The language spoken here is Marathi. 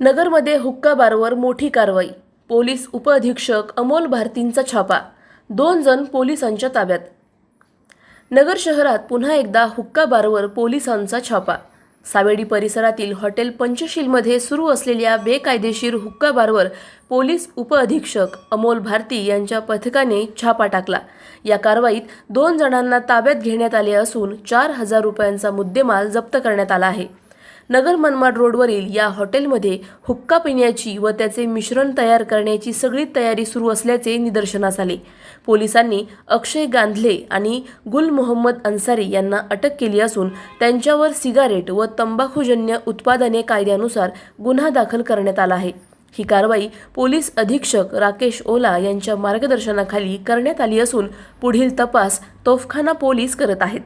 नगरमध्ये हुक्का बारवर मोठी कारवाई. पोलीस उपअधीक्षक अमोल भारतींचा छापा. दोन जण पोलिसांच्या ताब्यात. नगर शहरात पुन्हा एकदा हुक्का बारवर पोलिसांचा छापा. सावेडी परिसरातील हॉटेल पंचशीलमध्ये सुरू असलेल्या बेकायदेशीर हुक्का बारवर पोलीस उपअधीक्षक अमोल भारती यांच्या पथकाने छापा टाकला. या कारवाईत दोन जणांना ताब्यात घेण्यात आले असून चार हजार रुपयांचा मुद्देमाल जप्त करण्यात आला आहे. नगर मनमाड रोडवरील या हॉटेलमध्ये हुक्का पिण्याची व त्याचे मिश्रण तयार करण्याची सगळी तयारी सुरू असल्याचे निदर्शनास आले. पोलिसांनी अक्षय गांधले आणि गुल मोहम्मद अन्सारी यांना अटक केली असून त्यांच्यावर सिगारेट व तंबाखूजन्य उत्पादने कायद्यानुसार गुन्हा दाखल करण्यात आला आहे. ही कारवाई पोलीस अधीक्षक राकेश ओला यांच्या मार्गदर्शनाखाली करण्यात आली असून पुढील तपास तोफखाना पोलीस करत आहेत.